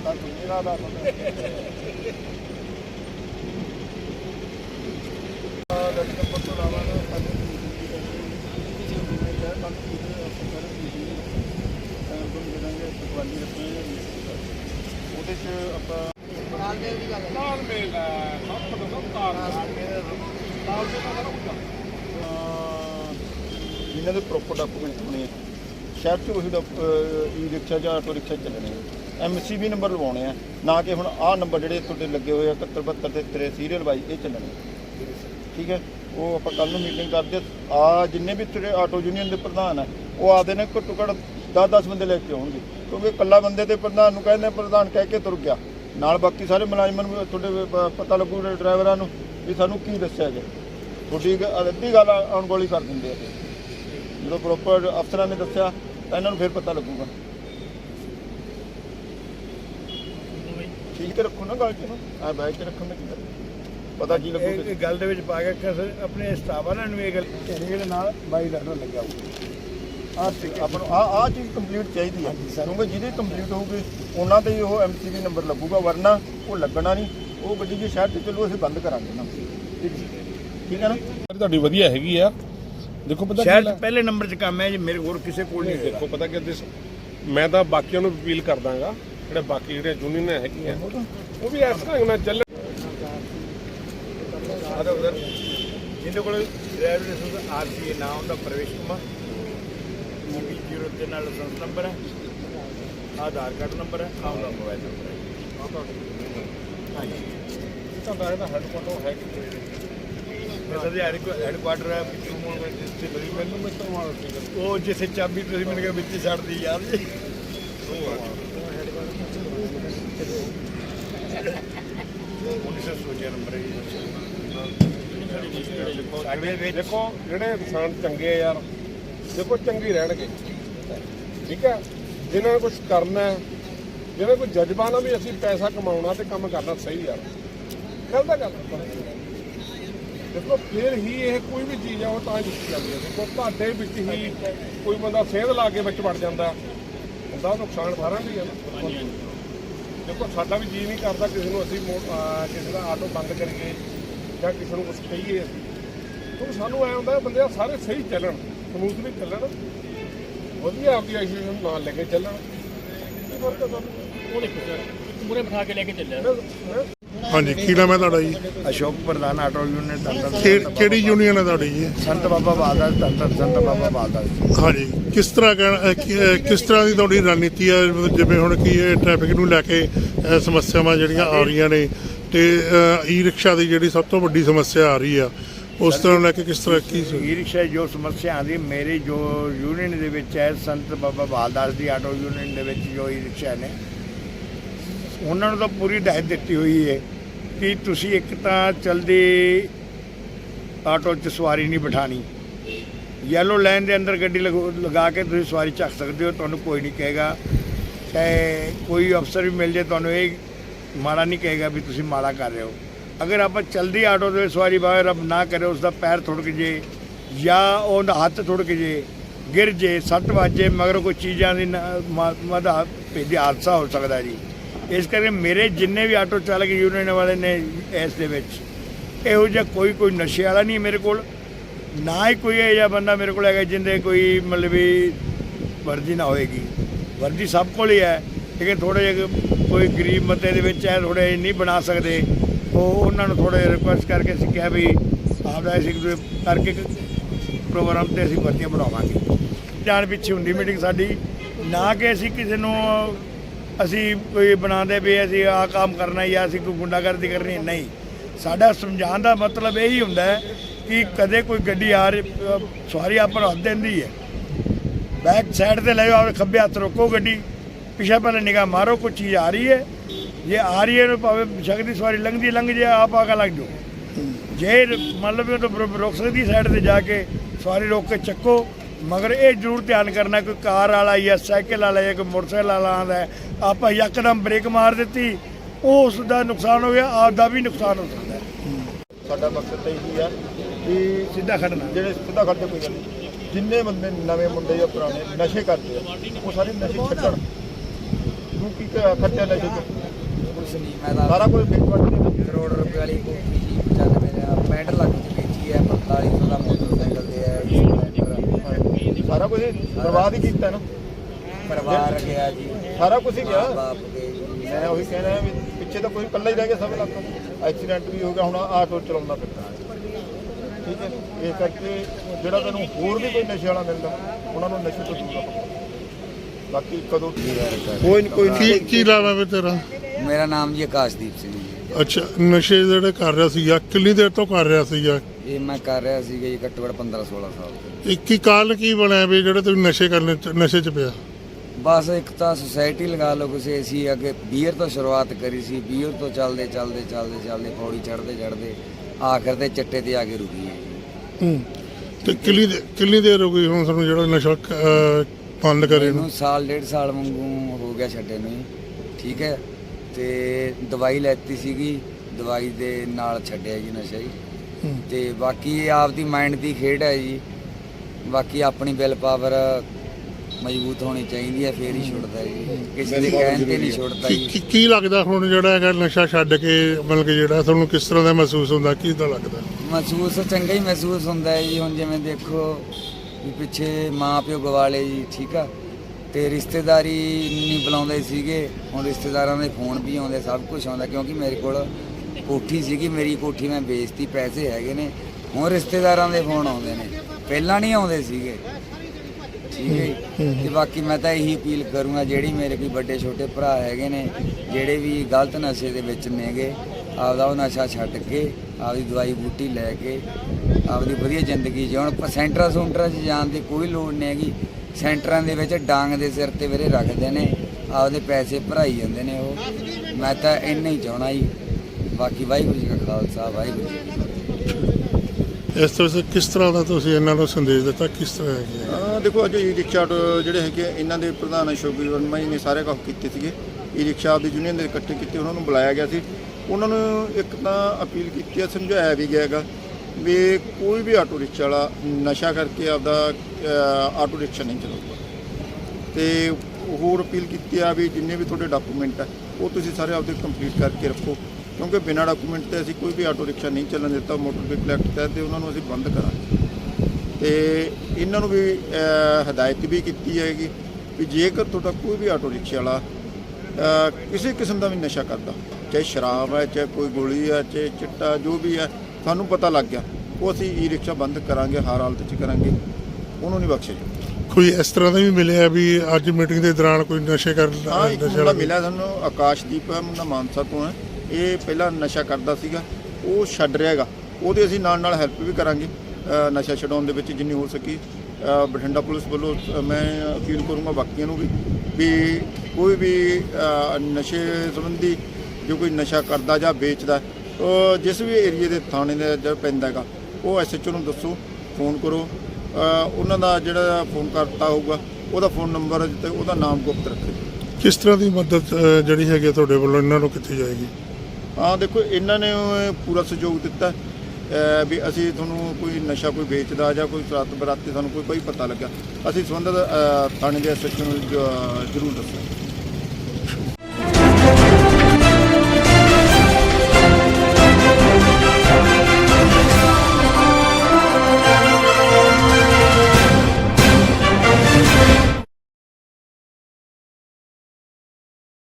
ਪਤਾ ਦੁਨੀਆ ਦਾ ਲੜਕਾ ਪੱਤੋ ਲਾਵਾ ਨਾ ਸਾਡੇ ਮੈਂ ਕਿਹਾ ਉਹਦੇ ਚ ਆਪਾਂ ਨਾਲ ਮੇਲ ਹੈ ਸਭ ਤੋਂ ਸਭ ਤਾਰ ਮੇਲ ਨਾਲ ਮੇਲ ਦਾ ਸਾਰਾ ਕੁਝ ਅਹ ਦੇ ਪ੍ਰੋਪਰ ਡਾਕੂਮੈਂਟ ਹੋਣੇ ਸ਼ਹਿਰ 'ਚ ਉਹੀ ਈ ਰਿਕਸ਼ਾ ਜਾਂ ਆਟੋ ਰਿਕਸ਼ਾ ਚੱਲਣੇ ਐਮਸੀਬੀ ਨੰਬਰ ਲਵਾਉਣੇ ਆ, ਨਾ ਕਿ ਹੁਣ ਆਹ ਨੰਬਰ ਜਿਹੜੇ ਤੁਹਾਡੇ ਲੱਗੇ ਹੋਏ ਆ 71 72 ਤੇ ਤੇਰੇ ਸੀਰੀਅਲ ਵਾਈ ਇਹ ਚੱਲਣੇ ਠੀਕ ਹੈ? ਉਹ ਆਪਾਂ ਕੱਲ ਨੂੰ ਮੀਟਿੰਗ ਕਰਦੇ ਆ। ਜਿੰਨੇ ਵੀ ਤੁਹਾਡੇ ਆਟੋ ਯੂਨੀਅਨ ਦੇ ਪ੍ਰਧਾਨ ਆ, ਉਹ ਆਦੇ ਨੇ ਘੱਟੋ ਘੱਟ 10-10 ਬੰਦੇ ਲੈ ਕੇ ਆਉਣਗੇ। ਕਿਉਂਕਿ ਇਕੱਲਾ ਬੰਦੇ ਤੇ ਪ੍ਰਧਾਨ ਨੂੰ ਕਹਿੰਦੇ ਪ੍ਰਧਾਨ ਕਹਿ ਕੇ ਤੁਰ ਗਿਆ। ਨਾਲ ਬਾਕੀ ਸਾਰੇ ਮੁਲਾਜ਼ਮਾਂ ਨੂੰ, ਤੁਹਾਡੇ ਪਤਾ ਲੱਗੂ ਡਰਾਈਵਰਾਂ ਨੂੰ ਵੀ ਸਾਨੂੰ ਕੀ ਦੱਸਿਆ ਗਿਆ। ਤੁਹਾਡੀ ਅੱਧੀ ਗੱਲ ਅਣਗੋਲੀ ਕਰ ਦਿੰਦੇ ਆ। ਜਦੋਂ ਪ੍ਰੋਪਰ ਅਫਸਰਾਂ ਨੇ ਦੱਸਿਆ, ਤਾਂ ਇਹਨਾਂ ਨੂੰ ਫਿਰ ਪਤਾ ਲੱਗੂਗਾ। ਠੀਕ ਤੇ ਰੱਖੋ ਨਾ ਗੱਲ ਨੂੰ ਆ ਬੈਗ ਤੇ ਰੱਖਣ ਦਾ ਕੀ ਗੱਲ? ਪਤਾ ਕੀ ਲੱਗੂਗਾ ਇਹ ਗੱਲ ਦੇ ਵਿੱਚ ਪਾ ਕੇ ਕਿ ਆਪਣੇ ਸਟਾਫ ਵਾਲਿਆਂ ਨੂੰ ਇਹ ਗੱਲ ਇਹਦੇ ਨਾਲ ਬਾਈ ਡਾਕਟਰ ਲੱਗਾ ਹੋਊਗਾ। ਆ ਆਪਾਂ ਨੂੰ ਆ ਆ ਚੀਜ਼ ਕੰਪਲੀਟ ਚਾਹੀਦੀ ਹੈ। ਕਿਉਂਕਿ ਜਿਹਦੀ ਕੰਪਲੀਟ ਹੋਊਗੀ ਉਹਨਾਂ ਤੇ ਹੀ ਉਹ ਐਮਸੀਬੀ ਨੰਬਰ ਲੱਗੂਗਾ ਵਰਨਾ ਉਹ ਲੱਗਣਾ ਨਹੀਂ। ਉਹ ਗੱਡੀ ਜੇ ਸ਼ਹਿਰ ਚ ਚੱਲੂ ਅਸੀਂ ਬੰਦ ਕਰਾਂਗੇ ਨਾ। ਠੀਕ ਠੀਕ ਹੈ ਨਾ? ਤੁਹਾਡੀ ਵਧੀਆ ਹੈਗੀ ਆ। ਦੇਖੋ ਪਤਾ ਸ਼ਹਿਰ ਕੀ 'ਚ ਪਹਿਲੇ ਨੰਬਰ 'ਚ ਕੰਮ ਹੈ ਜੀ ਮੇਰੇ ਹੋਰ ਕਿਸੇ ਕੋਲ ਨਹੀਂ ਦੇਖੋ ਪਤਾ ਕਿ ਮੈਂ ਤਾਂ ਬਾਕੀਆਂ ਨੂੰ ਅਪੀਲ ਕਰਦਾਗਾ ਜਿਹੜੇ ਬਾਕੀ ਜਿਹੜੇ ਯੂਨੀਅਨਾਂ ਹੈਗੀਆਂ ਉਹ ਵੀ ਇਸ ਢੰਗ ਨਾਲ ਚੱਲ ਆਦਾ ਉਧਰ ਜਿਹਦੇ ਕੋਲ ਡਰਾਈਵਰ ਲਾਇਸੈਂਸ ਆਰਸੀਏ ਨਾਮ ਹੁੰਦਾ ਪ੍ਰਵੇਸ਼ ਕੁਮਾਰ ਮੋਬੀ ਜੀਰੋ ਤੇ ਨਾਲ ਲਾਇਸੈਂਸ ਨੰਬਰ ਹੈ। ਆਧਾਰ ਕਾਰਡ ਨੰਬਰ ਹੈ। ਆਉਂ ਦਾ ਮੋਬਾਈਲ ਨੰਬਰ ਹੈ। ਹਾਂਜੀ। ਤਾਂ ਬਾਰੇ ਦਾ ਹੈਡ ਕੋਟੋ ਹੈ ਕਿ ਸਰ ਜੀ ਹੈਡਕੁਆਟਰ ਹੈ ਪਿੱਛੂ ਮੋੜ ਵਿੱਚ ਜਿੱਥੇ ਬਰੀ ਮੈਨੂੰ ਮਿੱਤਰ ਮਾਰ ਉਹ ਜਿੱਥੇ ਚਾਬੀ ਤੁਸੀਂ ਮੈਨੂੰ ਕਿਹਾ ਵਿੱਚ ਛੱਡਦੀ ਯਾਰ ਜੀ ਉਹ ਦੇਖੋ ਜਿਹੜੇ ਇਨਸਾਨ ਚੰਗੇ ਆ ਯਾਰ ਦੇਖੋ ਚੰਗੇ ਰਹਿਣਗੇ। ਠੀਕ ਹੈ? ਜਿਹਨਾਂ ਨੇ ਕੁਝ ਕਰਨਾ ਹੈ ਜਿਹਨਾਂ ਕੋਈ ਜਜ਼ਬਾ ਨਾ ਵੀ ਅਸੀਂ ਪੈਸਾ ਕਮਾਉਣਾ ਤੇ ਕੰਮ ਕਰਨਾ ਸਹੀ ਯਾਰ ਗੱਲ ਦਾ ਗੱਲ ਦੇਖੋ ਫਿਰ ਹੀ ਇਹ ਕੋਈ ਵੀ ਚੀਜ਼ ਆ ਉਹ ਤਾਂ ਜਿੱਤ ਜਾਂਦੀ ਹੈ ਦੇਖੋ ਤੁਹਾਡੇ ਵਿੱਚ ਹੀ ਕੋਈ ਬੰਦਾ ਸੇਧ ਲਾ ਕੇ ਵਿੱਚ ਵੜ ਜਾਂਦਾ ਹੁੰਦਾ ਨੁਕਸਾਨ ਭਾਰਾਂ ਵੀ ਹੈ ਦੇਖੋ ਸਾਡਾ ਵੀ ਜੀ ਨਹੀਂ ਕਰਦਾ ਕਿਸੇ ਨੂੰ ਅਸੀਂ ਕਿਸੇ ਦਾ ਆਟੋ ਬੰਦ ਕਰੀਏ ਜਾਂ ਕਿਸੇ ਨੂੰ ਕੁਝ ਕਹੀਏ। ਅਸੀਂ ਕਿਉਂਕਿ ਸਾਨੂੰ ਐ ਹੁੰਦਾ ਬੰਦੇ ਸਾਰੇ ਸਹੀ ਚੱਲਣ ਸਮੂਥਲੀ ਚੱਲਣ। ਵਧੀਆ ਆਪਦੀ ਐਕਸੀਡੈਂਟ ਨੂੰ ਨਾਲ ਲੈ ਕੇ ਚੱਲਣ। ਫ਼ਰਕ ਸਾਨੂੰ ਉਹ ਦੇਖੋ ਸਰ ਮੂਰੇ ਬਿਠਾ ਕੇ ਲੈ ਕੇ ਚੱਲਿਆ? ਹਾਂਜੀ ਕੀ ਨਾਮ ਹੈ ਤੁਹਾਡਾ ਜੀ? ਅਸ਼ੋਕ ਪ੍ਰਧਾਨ ਆਟੋ ਯੂਨੀਅਨ ਤੰਤਰ ਕਿ- ਕਿਹੜੀ ਯੂਨੀਅਨ ਹੈ ਤੁਹਾਡੀ ਜੀ? ਸੰਤ ਬਾਬਾ ਬਾਦਲ ਤੰਤਰ ਸੰਤ ਬਾਬਾ ਬਾਦਲ ਹਾਂਜੀ ਕਿਸ ਤਰ੍ਹਾਂ ਕਹਿਣਾ- ਅਹ ਕੀ- ਅਹ ਕਿਸ ਤਰ੍ਹਾਂ ਦੀ ਤੁਹਾਡੀ ਰਣਨੀਤੀ ਹੈ? ਜਿਵੇਂ ਹੁਣ ਕੀ ਇਹ ਟ੍ਰੈਫਿਕ ਨੂੰ ਲੈ ਕੇ ਅਹ ਸਮੱਸਿਆਵਾਂ ਜਿਹੜੀਆਂ ਆ ਰਹੀਆਂ ਨੇ ਤੇ ਈ ਰਿਕਸ਼ਾ ਦੀ ਜਿਹੜੀ ਸਭ ਤੋਂ ਵੱਡੀ ਸਮੱਸਿਆ ਆ ਰਹੀ ਆ ਉਸ ਤਰ੍ਹਾਂ ਲੈ ਕੇ ਕਿਸ ਤਰ੍ਹਾਂ ਕੀ ਸ- ਈ ਰਿਕਸ਼ਾ ਜੋ ਸਮੱਸਿਆ ਆਉਂਦੀ ਮੇਰੀ ਜੋ ਯੂਨੀਅਨ ਦੇ ਵਿੱਚ ਹੈ ਸੰਤ ਬਾਬਾ ਬਾਲਦਾਸ ਦੀ ਆਟੋ ਯੂਨੀਅਨ ਦੇ ਵਿੱਚ ਜੋ ਈ ਰਿਕਸ਼ਾ ਨੇ ਉਹਨਾਂ ਨੂੰ ਤਾਂ ਪੂਰੀ ਹਦਾਇਤ ਦਿੱਤੀ ਹੋਈ ਹੈ ਕਿ ਤੁਸੀਂ ਇੱਕ ਤਾਂ ਚਲਦੀ ਆਟੋ 'ਚ ਸਵਾਰੀ ਨਹੀਂ ਬਿਠਾਣੀ। ਯੈਲੋ ਲਾਈਨ ਦੇ ਅੰਦਰ ਗੱਡੀ ਲਗੋ- ਲਗਾ ਕੇ ਤੁਸੀਂ ਸਵਾਰੀ ਚੱਕ ਸਕਦੇ ਹੋ, ਤੁਹਾਨੂੰ ਕੋਈ ਨਹੀਂ ਕਹੇਗਾ। ਚਾਹੇ ਕੋਈ ਅਫਸਰ ਵੀ ਮਿਲ ਜੇ, ਤੁਹਾਨੂੰ ਇਹ ਮਾੜਾ ਨਹੀਂ ਕਹੇਗਾ ਵੀ ਤੁਸੀਂ ਮਾੜਾ ਕਰ ਰਹੇ ਹੋ। ਅਗਰ ਆਪਾਂ ਚਲਦੀ ਆਟੋ ਦੇ ਸਵਾਰੀ ਬਾਹਰ ਰੱਬ ਨਾ ਕਰੇ, ਉਸ ਦਾ ਪੈਰ ਥੁੜਕ ਜੇ ਜਾਂ ਉਹਦਾ ਹੱਥ ਥੁੜਕ ਜੇ, ਗਿਰ ਜੇ, ਸੱਟ ਵੱਜੇ ਮਗਰ ਕੋਈ ਚੀਜ਼ਾਂ ਦੀ ਮਦਾ ਭੇਦੀ ਹਾਦਸਾ ਹੋ ਸਕਦਾ ਜੀ। ਇਸ ਕਰਕੇ ਮੇਰੇ ਜਿੰਨੇ ਵੀ ਆਟੋ ਚਾਲਕ ਯੂਨੀਅਨ ਵਾਲੇ ਨੇ ਇਸ ਦੇ ਵਿੱਚ, ਇਹੋ ਜਿਹਾ ਕੋਈ ਕੋਈ ਨਸ਼ੇ ਵਾਲਾ ਨਹੀਂ ਮੇਰੇ ਕੋਲ, ਨਾ ਹੀ ਕੋਈ ਇਹੋ ਜਿਹਾ ਬੰਦਾ ਮੇਰੇ ਕੋਲ ਹੈਗਾ ਜਿੰਦੇ ਕੋਈ ਮਤਲਬ ਵੀ ਵਰਦੀ ਨਾ ਹੋਏਗੀ। ਵਰਦੀ ਸਭ ਕੋਲ ਹੀ ਹੈ, ਲੇਕਿਨ ਥੋੜੇ ਜਿਹੇ ਕੋਈ ਗਰੀਬ ਮਤੇ ਦੇ ਵਿੱਚ ਹੈ ਥੋੜੇ ਨਹੀਂ ਬਣਾ ਸਕਦੇ। ਉਹ ਉਹਨਾਂ ਨੂੰ ਥੋੜੇ ਰਿਕੁਐਸਟ ਕਰਕੇ ਅਸੀਂ ਕਿਹਾ ਵੀ ਆਪਦਾ ਅਸੀਂ ਕਰਕੇ ਇੱਕ ਪ੍ਰੋਗਰਾਮ ਤੇ ਅਸੀਂ ਵਰਦੀਆਂ ਬਣਾਵਾਂਗੇ। ਜਾਣ ਪਿੱਛੇ ਹੁੰਦੀ ਮੀਟਿੰਗ ਸਾਡੀ, ਨਾ ਕਿ ਅਸੀਂ ਕਿਸੇ ਨੂੰ ਅਸੀਂ ਕੋਈ ਬਣਾਉਂਦੇ ਵੀ ਅਸੀਂ ਆਹ ਕੰਮ ਕਰਨਾ ਜਾਂ ਅਸੀਂ ਕੋਈ ਗੁੰਡਾਗਰਦੀ ਕਰਨੀ ਨਹੀਂ। ਸਾਡਾ ਸਮਝਾਉਣ ਦਾ ਮਤਲਬ ਇਹੀ ਹੁੰਦਾ ਹੈ ਕਿ ਕਦੇ ਕੋਈ ਗੱਡੀ ਆ ਰਹੀ ਸਵਾਰੀ ਆਪਾਂ ਹੱਥ ਦਿੰਦੀ ਹੈ। ਬੈਕ ਸਾਈਡ ਤੇ ਲੈ ਜਾਓ, ਆਪਣੇ ਖੱਬੇ ਹੱਥ ਰੋਕੋ ਗੱਡੀ, ਪਿੱਛੇ ਪਹਿਲੇ ਨਿਗਾਹ ਮਾਰੋ, ਕੋਈ ਚੀਜ਼ ਆ ਰਹੀ ਹੈ। ਜੇ ਆ ਰਹੀ ਹੈ ਤਾਂ ਭਾਵੇਂ ਸ਼ਕ ਦੀ ਸਵਾਰੀ ਲੰਘਦੀ ਲੰਘ ਜੇ, ਆਪ ਆਗਾ ਲੱਗ ਜਾਓ। ਜੇ ਮੰਨ ਲਓ ਤਾਂ ਰੋ- ਰੋਕ ਸਕਦੀ ਸਾਈਡ ਤੇ ਜਾ ਕੇ, ਸਵਾਰੀ ਰੋਕ ਕੇ ਚੱਕੋ ਮਗਰ ਇਹ ਜ਼ਰੂਰ ਧਿਆਨ ਕਰਨਾ ਕੋਈ ਕਾਰ ਵਾਲਾ ਜਾਂ ਸਾਈਕਲ ਵਾਲਾ ਜਾਂ ਕੋਈ ਮੋਟਰਸਾਈਕਲ ਵਾਲਾ ਆਉਂਦਾ ਹੈ, ਆਪਾਂ ਯਕਦਮ ਬ੍ਰੇਕ ਮਾਰ ਦਿੱਤੀ ਉਹ ਉਸ ਦਾ ਨੁਕਸਾਨ ਹੋ ਗਿਆ ਆਪ ਦਾ ਵੀ ਨੁਕਸਾਨ ਹੋ ਸਕਦਾ ਹੈ। ਸਾਡਾ ਮਕਸਦ ਤਾਂ ਇਹੀ ਆ ਕਿ ਸਿੱਧਾ ਖੜਨਾ। ਜਿਹੜੇ ਸਿੱਧਾ ਖੜਦੇ ਕੋਈ ਗੱਲ ਨਹੀਂ ਜਿੰਨੇ ਬੰਦੇ ਨਵੇਂ ਮੁੰਡੇ ਜਾਂ ਪੁਰਾਣੇ ਨਸ਼ੇ ਕਰਦੇ ਆ ਉਹ ਸਾਰੇ ਨਸ਼ੇ ਛੱਡਣ। ਤੂੰ ਕੀ ਖਰਚਾ ਲੈ ਚੁੱਕੇ ਕੁਛ ਨਹੀਂ ਮੈਂ ਤਾਂ ਸਾਰਾ ਕੁਝ ਕਰੋੜ ਰੁਪਏ ਵਾਲੀ ਕੋਠੀ ਜੀ 95 ਨੇ 65 ਲੱਖ ਦੀ ਵੇਚੀ ਹੈ 4500 ਦਾ ਮੋਟਰਸਾਈਕਲ ਤੇ ਹੈ ਸਪਲੈਂਡਰ ਸਾਰਾ ਕੁਝ ਬਰਬਾਦ ਹੀ ਕੀਤਾ ਨਾ। ਪਰਿਵਾਰ ਗਿਆ ਜੀ। ਸਾਰਾ ਕੁਝ ਹੀ ਗਿਆ। ਬਾਪ ਜੀ। ਮੈਂ ਉਹੀ ਕਹਿਣਾ ਵੀ ਪਿੱਛੇ ਤਾਂ ਕੋਈ ਇਕੱਲਾ ਹੀ ਰਹਿ ਗਿਆ ਸਭ ਲੱਖ ਐਕਸੀਡੈਂਟ ਵੀ ਹੋ ਗਿਆ ਹੁਣ ਆਟੋ ਚਲਾਉਂਦਾ ਫਿਰਦਾ। ਠੀਕ ਹੈ। ਇਹ ਕਰਕੇ ਜਿਹੜਾ ਤੈਨੂੰ ਹੋਰ ਵੀ ਕੋਈ ਨਸ਼ੇ ਵਾਲਾ ਮਿਲਦਾ ਉਹਨਾਂ ਨੂੰ ਨਸ਼ੇ ਤੋਂ ਦੂਰ ਰੱਖੋ। ਬਾਕੀ ਕਦੋਂ ਕੋਈ ਨਹੀਂ ਕੋਈ ਕੀ ਕੀ ਲਾਵਾ ਵੇ ਤੇਰਾ? ਮੇਰਾ ਨਾਮ ਜੀ ਆਕਾਸ਼ਦੀਪ ਸਿੰਘ ਜੀ। ਅੱਛਾ ਨਸ਼ੇ ਜਿਹੜੇ ਕਰ ਰਿਹਾ ਸੀਗਾ ਕਿੰਨੀ ਦੇਰ ਤੋਂ ਕਰ ਰਿਹਾ ਸੀਗਾ ਇਹ ਮੈਂ ਕਰ ਰਿਹਾ ਸੀਗਾ ਜੀ ਘੱਟੋ ਘੱਟ 15 16 ਸਾਲ ਤੋਂ। ਇਹ ਕੀ ਕਾਰਨ ਕੀ ਬਣਿਆ ਵੀ ਜਿਹੜੇ ਤੁਸੀਂ ਨਸ਼ੇ ਕਰਨੇ ਚ- ਨਸ਼ੇ ਚ ਪਿਆ? ਬਸ ਇੱਕ ਤਾਂ ਸੁਸਾਇਟੀ ਲਗਾ ਲਓ ਕਿਸੇ ਅਸੀਂ ਅੱਗੇ ਬੀਅਰ ਤੋਂ ਸ਼ੁਰੂਆਤ ਕਰੀ ਸੀ ਬੀਅਰ ਤੋਂ ਚੱਲਦੇ ਚੱਲਦੇ ਚੱਲਦੇ ਚੱਲਦੇ ਪੌੜੀ ਚੜਦੇ ਚੜਦੇ ਆਖਰ ਤੇ ਚੱਟੇ ਤੇ ਆ ਕੇ ਰੁਕੀ ਹੈ ਜੀ। ਹੂੰ। ਤੇ ਕਿੰਨੀ ਦੇ- ਕਿੰਨੀ ਦੇਰ ਹੋ ਗਈ ਹੁਣ ਤੁਹਾਨੂੰ ਜਿਹੜਾ ਨਸ਼ਾ ਅਹ, ਬੰਦ ਕਰੇ ਨੂੰ? ਸਾਲ ਡੇਢ ਸਾਲ ਵਾਂਗੂ ਹੋ ਗਿਆ ਛੱਡੇ ਨੂੰ ਜੀ। ਠੀਕ ਹੈ? ਤੇ ਦਵਾਈ ਲੈਤੀ ਸੀਗੀ ਦਵਾਈ ਦੇ ਨਾਲ ਛੱਡਿਆ ਜੀ ਨਸ਼ਾ ਜੀ। ਹੂੰ। ਤੇ ਬਾਕੀ ਇਹ ਆਪਦੀ ਮਾਈਂਡ ਦੀ ਖੇਡ ਹੈ ਜੀ। ਬਾਕੀ ਆਪਣੀ ਵਿਲ ਪਾਵਰ ਮਜ਼ਬੂਤ ਹੋਣੀ ਚਾਹੀਦੀ ਹੈ ਫੇਰ ਹੀ ਛੁੱਟਦਾ ਜੀ। ਕਿਸੇ ਦੇ ਕਹਿਣ ਤੇ ਨਹੀਂ ਛੁੱਟਦਾ ਕੀ ਜੀ। ਕੀ- ਕੀ ਲੱਗਦਾ ਹੁਣ ਜਿਹੜਾ ਹੈਗਾ ਨਸ਼ਾ ਛੱਡ ਕੇ ਮਤਲਬ ਕਿ ਜਿਹੜਾ ਤੁਹਾਨੂੰ ਕਿਸ ਤਰ੍ਹਾਂ ਦਾ ਮਹਿਸੂਸ ਹੁੰਦਾ ਕੀ ਦਾ ਲੱਗਦਾ? ਮਹਿਸੂਸ ਚੰਗਾ ਹੀ ਮਹਿਸੂਸ ਹੁੰਦਾ ਹੈ ਜੀ। ਹੁਣ ਜਿਵੇਂ ਦੇਖੋ ਵੀ ਪਿੱਛੇ ਮਾਂ ਪਿਓ ਗਵਾਲੇ ਜੀ ਠੀਕ ਆ? ਤੇ ਰਿਸ਼ਤੇਦਾਰੀ ਨਹੀਂ ਬੁਲਾਉਂਦੇ ਸੀਗੇ। ਹੁਣ ਰਿਸ਼ਤੇਦਾਰਾਂ ਦੇ ਫੋਨ ਵੀ ਆਉਂਦੇ ਸਭ ਕੁਝ ਆਉਂਦਾ ਕਿਉਂਕਿ ਮੇਰੇ ਕੋਲ ਕੋਠੀ ਸੀਗੀ ਮੇਰੀ ਕੋਠੀ ਮੈਂ ਵੇਚਤੀ ਪੈਸੇ ਹੈਗੇ ਨੇ। ਹੁਣ ਰਿਸ਼ਤੇਦਾਰਾਂ ਦੇ ਫੋਨ ਆਉਂਦੇ ਨੇ। ਪਹਿਲਾਂ ਨਹੀਂ ਆਉਂਦੇ ਸੀਗੇ। ਠੀਕ ਹੈ ਜੀ। ਤੇ ਬਾਕੀ ਮੈਂ ਤਾਂ ਇਹੀ ਅਪੀਲ ਕਰੂੰਗਾ ਜਿਹੜੀ ਮੇਰੇ ਕੋਈ ਵੱਡੇ ਛੋਟੇ ਭਰਾ ਹੈਗੇ ਨੇ ਜਿਹੜੇ ਵੀ ਗਲਤ ਨਸ਼ੇ ਦੇ ਵਿੱਚ ਨੇਗੇ ਆਪਦਾ ਉਹ ਨਸ਼ਾ ਛੱਡ ਕੇ ਆਪਦੀ ਦਵਾਈ ਬੂਟੀ ਲੈ ਕੇ ਆਪਦੀ ਵਧੀਆ ਜ਼ਿੰਦਗੀ ਜਿਉਣ। ਪ- ਸੈਂਟਰਾਂ ਸੂੰਟਰਾਂ 'ਚ ਜਾਣ ਦੀ ਕੋਈ ਲੋੜ ਨਹੀਂ ਹੈਗੀ। ਸੈਂਟਰਾਂ ਦੇ ਵਿੱਚ ਡਾਂਗ ਦੇ ਸਿਰ ਤੇ ਵੀਰੇ ਰੱਖਦੇ ਨੇ ਆਪਦੇ ਪੈਸੇ ਭਰਾਈ ਜਾਂਦੇ ਨੇ ਉਹ। ਮੈਂ ਤਾਂ ਇੰਨਾ ਹੀ ਚਾਹਣਾ ਜੀ। ਬਾਕੀ ਵਾਹਿਗੁਰੂ ਜੀ ਕਾ ਖਾਲਸਾ ਵਾਹਿਗੁਰੂ ਜੀ ਕੀ ਫਤਿਹ। ਇਸ ਤਰ੍ਹਾਂ ਕਿਸ ਤਰ੍ਹਾਂ ਦਾ ਤੁਸੀਂ ਇਹਨਾਂ ਨੂੰ ਸੰਦੇਸ਼ ਦਿੱਤਾ? ਕਿਸ ਤਰ੍ਹਾਂ ਹੈ? ਹਾਂ ਦੇਖੋ ਅੱਜ ਈ ਰਿਕਸ਼ਾ ਜਿਹੜੇ ਹੈਗੇ ਇਹਨਾਂ ਦੇ ਪ੍ਰਧਾਨ ਅਸ਼ੋਕ ਵਰਮਾ ਜੀ ਨੇ ਸਾਰੇ ਕੰਮ ਕੀਤੇ ਸੀਗੇ। ਈ ਰਿਕਸ਼ਾ ਆਪਦੀ ਯੂਨੀਅਨ ਦੇ ਇਕੱਠੇ ਕੀਤੇ ਉਹਨਾਂ ਨੂੰ ਬੁਲਾਇਆ ਗਿਆ ਸੀ। ਉਹਨਾਂ ਨੂੰ ਇੱਕ ਤਾਂ ਅਪੀਲ ਕੀਤੀ ਹੈ ਸਮਝਾਇਆ ਵੀ ਗਿਆ ਹੈਗਾ ਵੀ ਕੋਈ ਵੀ ਆਟੋ ਰਿਕਸ਼ਾ ਵਾਲਾ ਨਸ਼ਾ ਕਰਕੇ ਆਪਦਾ ਆਟੋ ਰਿਕਸ਼ਾ ਨਹੀਂ ਚਲਾਊਗਾ ਤੇ ਹੋਰ ਅਪੀਲ ਕੀਤੀ ਆ ਵੀ ਜਿੰਨੇ ਵੀ ਤੁਹਾਡੇ ਡਾਕੂਮੈਂਟ ਆ ਉਹ ਤੁਸੀਂ ਸਾਰੇ ਆਪਦੇ ਕੰਪਲੀਟ ਕਰਕੇ ਰੱਖੋ। ਕਿਉਂਕਿ ਬਿਨਾਂ ਡਾਕੂਮੈਂਟ ਤੇ ਅਸੀਂ ਕੋਈ ਵੀ ਆਟੋ ਰਿਕਸ਼ਾ ਨਹੀਂ ਚੱਲਣ ਦਿੱਤਾ ਮੋਟਰ ਵਹੀਕਲ ਐਕਟ ਤਹਿਤ ਤੇ ਉਹਨਾਂ ਨੂੰ ਅਸੀਂ ਬੰਦ ਕਰਾਂਗੇ। ਤੇ ਇਹਨਾਂ ਨੂੰ ਵੀ ਹਦਾਇਤ ਵੀ ਕੀਤੀ ਹੈਗੀ ਵੀ ਜੇਕਰ ਤੁਹਾਡਾ ਕੋਈ ਵੀ ਆਟੋ ਰਿਕਸ਼ਾ ਵਾਲਾ ਕਿਸੇ ਕਿਸਮ ਦਾ ਵੀ ਨਸ਼ਾ ਕਰਦਾ ਚਾਹੇ ਸ਼ਰਾਬ ਹੈ ਚਾਹੇ ਕੋਈ ਗੋਲੀ ਹੈ ਚਾਹੇ ਚਿੱਟਾ ਜੋ ਵੀ ਹੈ ਸਾਨੂੰ ਪਤਾ ਲੱਗ ਗਿਆ ਉਹ ਅਸੀਂ ਈ ਰਿਕਸ਼ਾ ਬੰਦ ਕਰਾਂਗੇ ਹਰ ਹਾਲਤ 'ਚ ਕਰਾਂਗੇ ਉਹਨੂੰ ਨਹੀਂ ਬਖਸ਼ਿਆ ਜਾਊਗਾ ਕੋਈ ਇਸ ਤਰ੍ਹਾਂ ਦਾ ਵੀ ਮਿਲਿਆ ਵੀ ਅੱਜ ਮੀਟਿੰਗ ਦੇ ਦੌਰਾਨ ਕੋਈ ਨਸ਼ੇ ਕਰ ਹਾਂ ਇੱਕ ਨਸ਼ੇ ਮਿਲਿਆ ਸਾਨੂੰ ਆਕਾਸ਼ਦੀਪ ਹੈ ਮੁੰਡਾ ਮਾਨਸਾ ਤੋਂ ਹੈ। ਇਹ ਪਹਿਲਾਂ ਨਸ਼ਾ ਕਰਦਾ ਸੀਗਾ, ਉਹ ਛੱਡ ਰਿਹਾ ਹੈਗਾ। ਉਹਦੇ ਅਸੀਂ ਨਾਲ ਨਾਲ ਹੈਲਪ ਵੀ ਕਰਾਂਗੇ ਨਸ਼ਾ ਛਡਾਉਣ ਦੇ ਵਿੱਚ ਜਿੰਨੀ ਹੋ ਸਕੀ। ਬਠਿੰਡਾ ਪੁਲਿਸ ਵੱਲੋਂ ਮੈਂ ਅਪੀਲ ਕਰੂੰਗਾ ਬਾਕੀਆਂ ਨੂੰ ਵੀ ਵੀ ਕੋਈ ਵੀ ਨਸ਼ੇ ਸੰਬੰਧੀ ਜੋ ਕੋਈ ਨਸ਼ਾ ਕਰਦਾ ਜਾਂ ਵੇਚਦਾ ਜਿਸ ਵੀ ਏਰੀਏ ਦੇ ਥਾਣੇ ਦੇ ਜਾਂ ਪੈਂਦਾ ਹੈਗਾ, ਉਹ ਐਸਐਚਓ ਨੂੰ ਦੱਸੋ, ਫੋਨ ਕਰੋ। ਉਹਨਾਂ ਦਾ ਜਿਹੜਾ ਫੋਨ ਕਰਤਾ ਹੋਊਗਾ, ਉਹਦਾ ਫੋਨ ਨੰਬਰ ਤੇ ਉਹਦਾ ਨਾਮ ਗੁਪਤ ਰੱਖੋ ਕਿਸ ਤਰ੍ਹਾਂ ਦੀ ਮਦਦ ਜਿਹੜੀ ਹੈਗੀ ਹੈ ਤੁਹਾਡੇ ਵੱਲੋਂ, ਇਹਨਾਂ ਨੂੰ ਕੀਤੀ ਜਾਏਗੀ? ਹਾਂ, ਦੇਖੋ, ਇਹਨਾਂ ਨੇ ਪੂਰਾ ਸਹਿਯੋਗ ਦਿੱਤਾ। ਵੀ ਅਸੀਂ ਤੁਹਾਨੂੰ ਕੋਈ ਨਸ਼ਾ ਕੋਈ ਵੇਚਦਾ ਜਾਂ ਕੋਈ ਰਾਤ ਬਰਾਤੇ ਸਾਨੂੰ ਕੋਈ ਕੋਈ ਪਤਾ ਲੱਗਾ ਅਸੀਂ ਸੰਬੰਧਿਤ ਥਾਣੇ ਦੇ ਐਸਐਚਓ ਨੂੰ ਜ਼ਰੂਰ ਦੱਸਾਂਗੇ।